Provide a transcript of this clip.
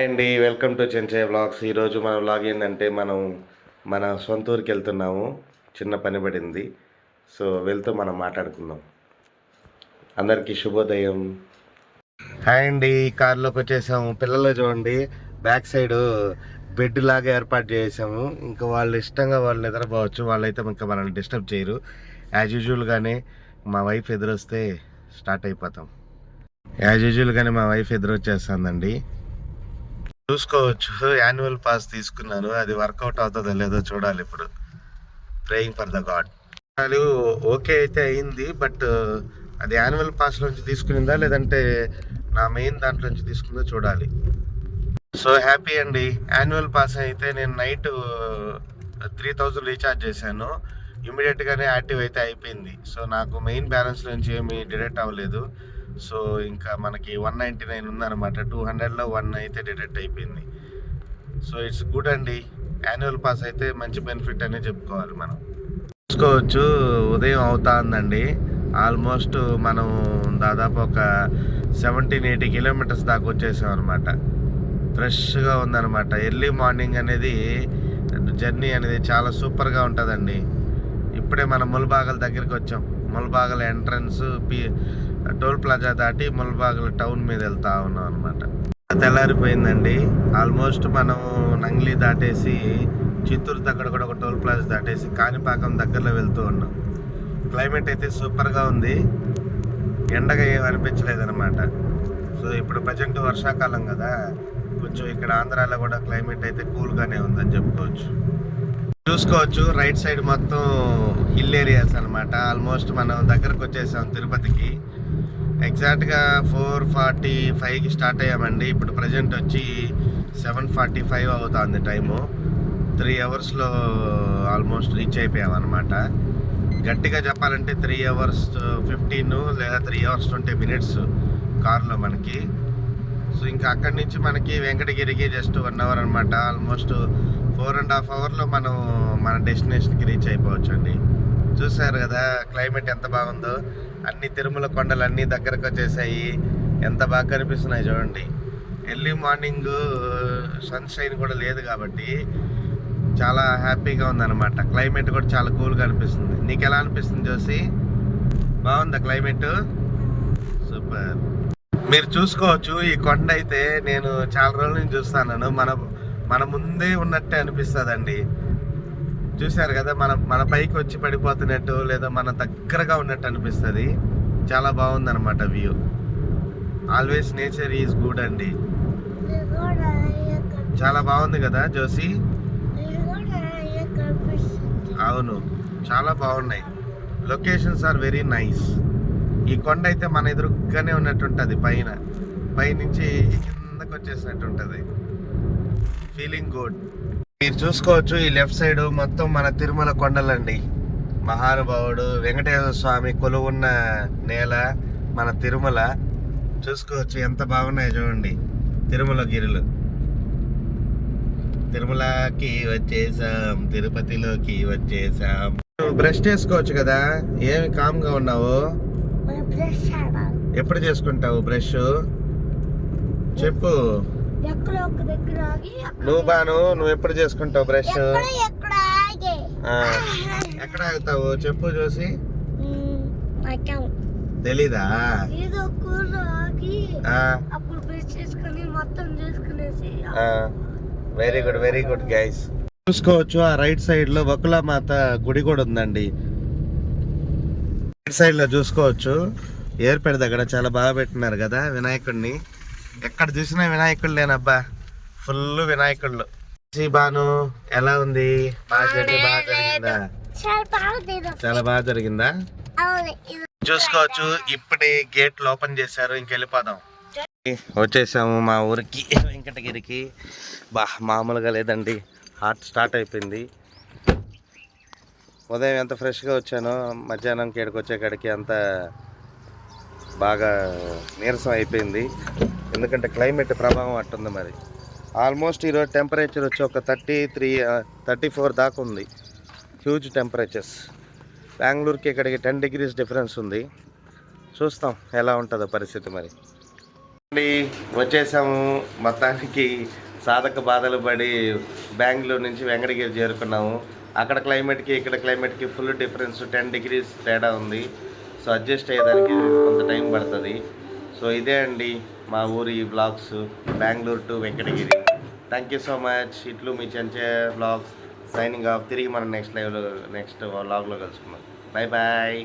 అండి welcome to Chenchaiah vlogs. ఈరోజు మన వ్లాగ్ ఏంటంటే మనం మన సొంత ఊరికి వెళ్తున్నాము. చిన్న పని పడింది. సో వెళ్తూ మనం మాట్లాడుకుందాం. అందరికీ శుభోదయం. హాయ్ అండి కార్లోకి వచ్చేసాము. పిల్లలు చూడండి బ్యాక్ సైడ్ బెడ్ లాగా ఏర్పాటు చేసాము. ఇంకా వాళ్ళు ఇష్టంగా వాళ్ళు నిద్రపోవచ్చు. వాళ్ళైతే ఇంకా మనల్ని డిస్టర్బ్ చేయరు. యాజ్ యూజువల్గానే మా వైఫ్ ఎదురొస్తే స్టార్ట్ అయిపోతాం. యాజ్ యూజువల్గానే మా వైఫ్ ఎదురొచ్చేస్తుందండి. చూసుకోవచ్చు. యాన్యువల్ పాస్ తీసుకున్నాను అది వర్కౌట్ అవుతుందో లేదో చూడాలి ఇప్పుడు. Praying for the God. అది ఓకే అయితే అయింది బట్ అది యాన్యువల్ పాస్ నుంచి తీసుకునిందా లేదంటే నా మెయిన్ దాంట్లో నుంచి తీసుకుందో చూడాలి. సో హ్యాపీ అండి. యాన్యువల్ పాస్ అయితే నేను నైట్ త్రీ థౌజండ్ రీఛార్జ్ చేశాను. ఇమీడియట్గానే యాక్టివ్ అయితే అయిపోయింది. సో నాకు మెయిన్ బ్యాలెన్స్ నుంచి ఏమీ డిడక్ట్ అవ్వలేదు. సో ఇంకా మనకి వన్ నైంటీ నైన్ ఉందన్నమాట. టూ హండ్రెడ్లో వన్ అయితే డిడక్ట్ అయిపోయింది. సో ఇట్స్ గుడ్ అండి. యాన్యువల్ పాస్ అయితే మంచి బెనిఫిట్ అనే చెప్పుకోవాలి మనం. చూసుకోవచ్చు ఉదయం అవుతా ఉందండి ఆల్మోస్ట్ మనం దాదాపు ఒక సెవెంటీన్ ఎయిటీ కిలోమీటర్స్ దాకా వచ్చేసాం అనమాట ఫ్రెష్గా ఉందన్నమాట. ఎర్లీ మార్నింగ్ అనేది జర్నీ అనేది చాలా సూపర్గా ఉంటుందండి. ఇప్పుడే మనం ముల్బాగల్ దగ్గరికి వచ్చాం. Mulbagal entrance P toll plaza దాటి ముల్బాగల్ టౌన్ మీద వెళ్తా ఉన్నాం అనమాట తెల్లారిపోయిందండి. ఆల్మోస్ట్ మనం నంగ్లీ దాటేసి చిత్తూరు దగ్గర కూడా ఒక టోల్ ప్లాజా దాటేసి కాణిపాకం దగ్గరలో వెళ్తూ ఉన్నాం. క్లైమేట్ అయితే సూపర్గా ఉంది. ఎండగా ఏం అనిపించలేదు అనమాట సో ఇప్పుడు ప్రజెంట్ వర్షాకాలం కదా. కొంచెం ఇక్కడ ఆంధ్రాలో కూడా క్లైమేట్ అయితే కూల్గానే ఉందని చెప్పుకోవచ్చు. చూసుకోవచ్చు రైట్ సైడ్ మొత్తం హిల్ ఏరియాస్ అనమాట ఆల్మోస్ట్ మనం దగ్గరకు వచ్చేసాం తిరుపతికి. ఎగ్జాక్ట్గా ఫోర్ ఫార్టీ ఫైవ్కి స్టార్ట్ అయ్యామండి. ఇప్పుడు ప్రజెంట్ వచ్చి సెవెన్ ఫార్టీ ఫైవ్ అవుతుంది టైము. త్రీ అవర్స్లో ఆల్మోస్ట్ రీచ్ అయిపోయామన్నమాట. గట్టిగా చెప్పాలంటే త్రీ అవర్స్ ఫిఫ్టీన్ లేదా త్రీ అవర్స్ ట్వంటీ మినిట్స్ కార్లో మనకి. సో ఇంకా అక్కడి నుంచి మనకి వెంకటగిరికి జస్ట్ వన్ అవర్ అనమాట ఆల్మోస్ట్ ఫోర్ అండ్ హాఫ్ అవర్లో మనం మన డెస్టినేషన్కి రీచ్ అయిపోవచ్చు అండి చూసారు కదా క్లైమేట్ ఎంత బాగుందో. అన్ని తిరుమల కొండలు అన్నీ దగ్గరకు వచ్చేసాయి ఎంత బాగా కనిపిస్తున్నాయి చూడండి. ఎర్లీ మార్నింగ్ సన్షైన్ కూడా లేదు కాబట్టి చాలా హ్యాపీగా ఉందన్నమాట. క్లైమేట్ కూడా చాలా కూల్గా అనిపిస్తుంది. నీకు ఎలా అనిపిస్తుంది జోసి బాగుందా క్లైమేట్? సూపర్. మీరు చూసుకోవచ్చు ఈ కొండ అయితే నేను చాలా రోజుల నుంచి చూస్తాను మన మన ముందే ఉన్నట్టే అనిపిస్తుందండి. చూశారు కదా మన మన పైకి వచ్చి పడిపోతున్నట్టు లేదా మన దగ్గరగా ఉన్నట్టు అనిపిస్తుంది. చాలా బాగుందన్నమాట view. Always nature is good అండి. చాలా బాగుంది కదా జోసి అవును చాలా బాగున్నాయి. లొకేషన్స్ ఆర్ వెరీ నైస్ ఈ కొండ అయితే మన ఎదురుగానే ఉన్నట్టుంటుంది పైన. పైనుంచి కిందకు వచ్చేసినట్టు ఉంటుంది ఫీలింగ్ గుడ్ మీరు చూసుకోవచ్చు ఈ లెఫ్ట్ సైడ్ మొత్తం మన తిరుమల కొండలండి. మహానుభావుడు వెంకటేశ్వర స్వామి కొలువున్న నేల మన తిరుమల. చూసుకోవచ్చు ఎంత బాగున్నాయి చూడండి తిరుమల గిరులు. తిరుమలకి వచ్చేసాం తిరుపతిలోకి వచ్చేసాం. బ్రష్ చేసుకోవచ్చు కదా ఏమి కామ్గా ఉన్నావు? ఎప్పుడు చేసుకుంటావు బ్రష్? చెప్పు. ఎక్కడ ఒక దగ్గర ఆగి అక్కడ నువ్వు బాను నువ్వు ఎప్పుడు చేసుకుంటావు బ్రష్ ఎక్కడ ఎక్కడ ఆగి? ఆ, ఎక్కడ ఆగుతావు? చెప్పు చూసి తెలీదా? ఏదో కూర ఆగి ఆ, అప్పుడు బ్రష్ చేసుకుని మొత్తం చేసుకునేసి ఆ. Very good very good guys చూసుకోవచ్చు ఆ రైట్ సైడ్లో బకులామాత గుడి కూడా ఉందండి. రైట్ సైడ్లో చూసుకోవచ్చు. ఏర్పేట దగ్గర చాలా బాగా పెట్టినారు కదా వినాయకుడిని ఎక్కడ చూసినా వినాయకుడు లేనబ్బా. ఫుల్ వినాయకుళ్ళు. బాను ఎలా ఉంది? బాగా జరిగి బాగా జరిగిందా. చాలా బాగా జరిగిందా? చూసుకోవచ్చు. ఇప్పుడే గేట్లు ఓపెన్ చేశారు. ఇంకెళ్ళిపోదాం వచ్చేసాము మా ఊరికి వెంకటగిరికి. బా మామూలుగా లేదండి. హార్ట్ స్టార్ట్ అయిపోయింది. ఉదయం ఎంత ఫ్రెష్గా వచ్చానో మధ్యాహ్నం కేడికి వచ్చేకాడికి అంత బాగా నీరసం అయిపోయింది. ఎందుకంటే క్లైమేట్ ప్రభావం అట్టుంది మరి. ఆల్మోస్ట్ ఈరోజు టెంపరేచర్ వచ్చి ఒక థర్టీ త్రీ థర్టీ ఫోర్ దాకా ఉంది. Huge temperatures. బెంగళూరుకి ఇక్కడికి టెన్ డిగ్రీస్ డిఫరెన్స్ ఉంది. చూస్తాం ఎలా ఉంటుందో పరిస్థితి మరి. అండి వచ్చేసాము. మొత్తానికి సాధక బాధలు పడి బెంగళూరు నుంచి వెంకటగిరి చేరుకున్నాము. అక్కడ క్లైమేట్కి ఇక్కడ క్లైమేట్కి ఫుల్ డిఫరెన్స్. టెన్ డిగ్రీస్ తేడా ఉంది. సో అడ్జస్ట్ అయ్యేదానికి కొంత టైం పడుతుంది. సో ఇదే అండి మా ఊరి blogs Bengaluru to Venkatagiri. Thank you so much ఇట్లు మీ చెంచే బ్లాగ్స్. సైనింగ్ ఆఫ్ తిరిగి మనం నెక్స్ట్ లైవ్లో నెక్స్ట్ వ్లాగ్లో కలుసుకుందాం. Bye bye